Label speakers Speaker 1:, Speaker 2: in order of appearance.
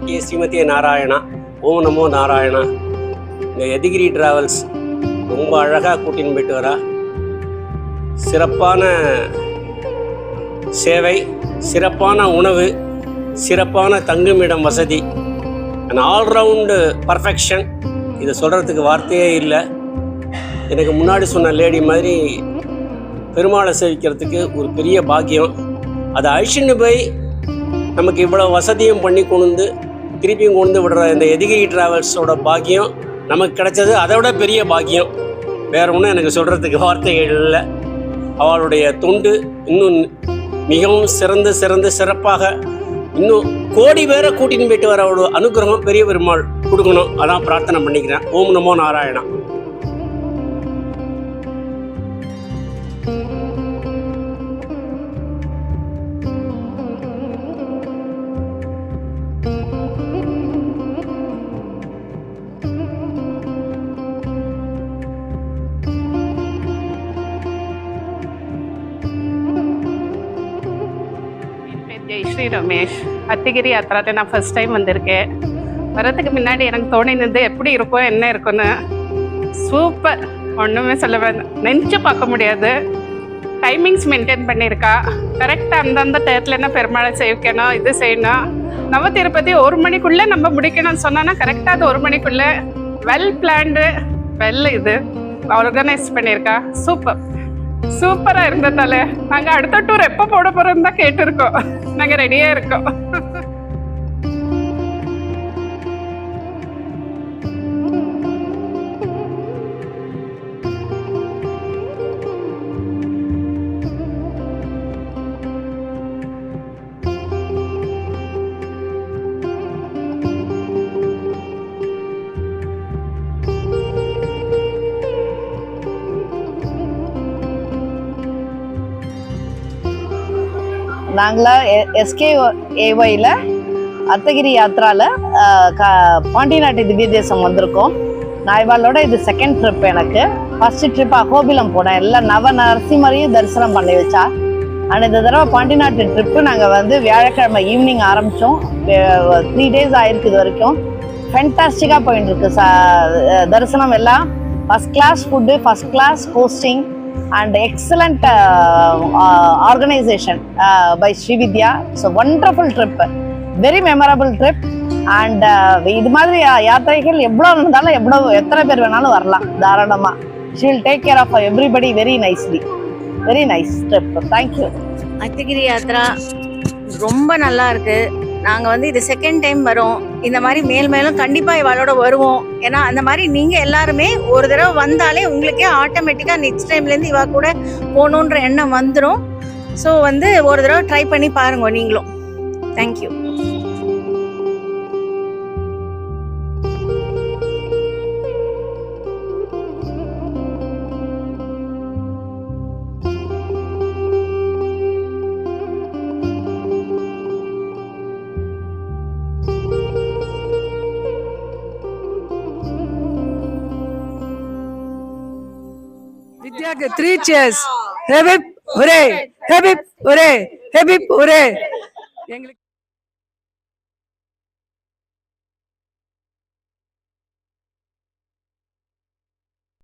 Speaker 1: ஸ்ரீமதி நாராயணா ஓம் நமோ நாராயணா. இந்த எதிகிரி டிராவல்ஸ் ரொம்ப அழகாக கூட்டின்னு போயிட்டு வரா. சிறப்பான சேவை சிறப்பான உணவு சிறப்பான தங்குமிடம் வசதி அண்ட் ஆல்ரவுண்டு பர்ஃபெக்ஷன் இதை சொல்கிறதுக்கு வார்த்தையே இல்லை. எனக்கு முன்னாடி சொன்ன லேடி மாதிரி பெருமாளை சேவிக்கிறதுக்கு ஒரு பெரிய பாக்கியம். அதை அழிச்சுன்னு போய் நமக்கு இவ்வளோ வசதியும் பண்ணி கொண்டு வந்து திருப்பியும் கொண்டு வந்து விடுற இந்த எதிகிரி டிராவல்ஸோட பாக்கியம் நமக்கு கிடைச்சது. அதை விட பெரிய பாக்கியம். வேற ஒன்றும் எனக்கு சொல்கிறதுக்கு வார்த்தைகள் இல்லை. அவளுடைய தொண்டு இன்னும் மிகவும் சிறந்து சிறந்து சிறப்பாக இன்னும் கோடி பேரை கூட்டின்னு போயிட்டு வர அவளோட அனுகிரகம் பெரிய பெருமாள் கொடுக்கணும். அதான் பிரார்த்தனை பண்ணிக்கிறேன். ஓம் நமோ நாராயணா.
Speaker 2: ஜெய் ஸ்ரீ ரமேஷ் அத்திகிரி யாத்திரால நான் ஃபர்ஸ்ட் டைம் வந்திருக்கேன். வரதுக்கு முன்னாடி எனக்கு தோணினது எப்படி இருக்கும் என்ன இருக்குன்னு சூப்பர் ஒன்றுமே சொல்ல வேண்டாம் நெஞ்சு பார்க்க முடியாது. டைமிங்ஸ் மெயின்டைன் பண்ணியிருக்கா. கரெக்டாக அந்தந்த டயத்தில் என்ன பெருமாளை சேவிக்கணும் இது செய்யணும். நவ திருப்பதி ஒரு மணிக்குள்ளே நம்ம முடிக்கணும்னு சொன்னோன்னா கரெக்டாக அது ஒரு மணிக்குள்ளே. வெல் பிளான்டு வெல் இது. ஆர்கனைஸ் பண்ணியிருக்கா. சூப்பர் சூப்பரா இருந்த தலை நாங்க அடுத்த டூர் எப்போ போட போறோம் தான் கேட்டிருக்கோம். நாங்க ரெடியா இருக்கோம்.
Speaker 3: நாங்களாம் எஸ்கே ஏஒயில் அத்தகிரி யாத்ராவில் க பாண்டிநாட்டு திவ்ய தேசம் வந்திருக்கோம். நான் இது செகண்ட் ட்ரிப் எனக்கு. ஃபஸ்ட்டு ட்ரிப் அகோபிலம் போனேன். எல்லாம் நவ நரசிம்மரையும் தரிசனம் பண்ணி வச்சா. ஆனால் இந்த தடவை பாண்டிநாட்டு ட்ரிப்பு நாங்கள் வந்து வியாழக்கிழமை ஈவினிங் ஆரம்பித்தோம் த்ரீ டேஸ் ஆயிருக்கு இது வரைக்கும். ஃபென்டாஸ்டிக்காக போயின்னு இருக்கு ச தரிசனம் எல்லாம். First class food first class hosting and excellent organisation by Srividya so wonderful trip very memorable trip and இது மாதிரி யாத்திரைகள் எவ்வளோ இருந்தாலும் எவ்வளோ எத்தனை பேர் வேணாலும் வரலாம் தாராளமாக she will take care of everybody very nicely very nice trip thank you
Speaker 4: Attigiri yatra ரொம்ப நல்லா இருக்குது நாங்கள் வந்து இது செகண்ட் டைம் வரோம். இந்த மாதிரி மேல் மேலும் கண்டிப்பாக இவளோட வருவோம். ஏன்னா அந்த மாதிரி நீங்கள் எல்லாருமே ஒரு தடவை வந்தாலே உங்களுக்கே ஆட்டோமேட்டிக்காக நெக்ஸ்ட் டைம்லேருந்து இவா கூட போகணுன்ற எண்ணம் வந்துடும் ஸோ வந்து ஒரு தடவை ட்ரை பண்ணி பாருங்க நீங்களும். தேங்க்யூ
Speaker 5: எனக்கு த்ரீ சேர்ஸ் ஹெபிப் ஒரே ஹெபிப் ஒரே ஹெபிப் ஒரே எங்களுக்கு